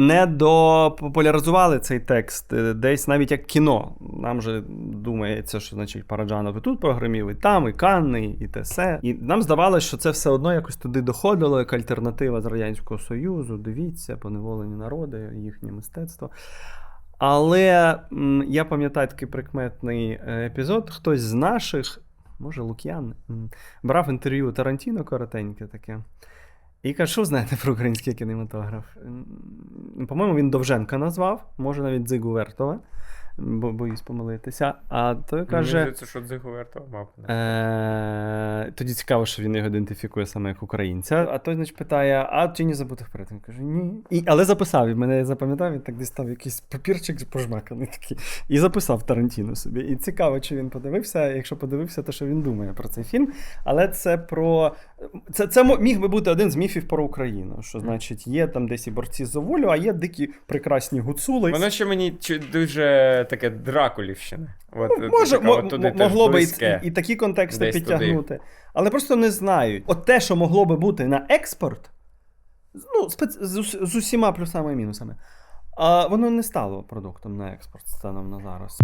не допопуляризували цей текст е, десь навіть як кіно. Нам же думається, що значить Параджанов і тут програмів, і там, і Канни, і те все. І нам здавалося, що це все одно якось туди доходило, як альтернатива з Радянського Союзу. Дивіться, поневолені народи, їхнє мистецтво. Але я пам'ятаю такий прикметний е, епізод. Хтось з наших, може Лук'ян, брав інтерв'ю Тарантіно коротеньке таке. І каже, що знаєте про український кінематограф? По-моєму, він Довженка назвав, може навіть Дзигу Вертова, бо боюсь помилитися. А той каже. Мені це що Дзигу Вертова мав. Е, тоді цікаво, що він його ідентифікує саме як українця. А той, значить, питає: а тіні забутих? Він каже, ні. І, але записав, і мене запам'ятав, він так десь став якийсь папірчик пожмаканий такий. І записав Тарантіно собі. І цікаво, чи він подивився. Якщо подивився, то що він думає про цей фільм. Але це про. Це, це міг би бути один з міфів про Україну. Що, значить, є там десь і борці за волю, а є дикі прекрасні гуцули. Воно ще мені дуже таке Дракулівщина. От, Ну, може, така от туди могло би і, і, такі контексти Десь підтягнути. Але просто не знають. От те, що могло би бути на експорт, ну, спец... з, з усіма плюсами і мінусами, а воно не стало продуктом на експорт станом на зараз.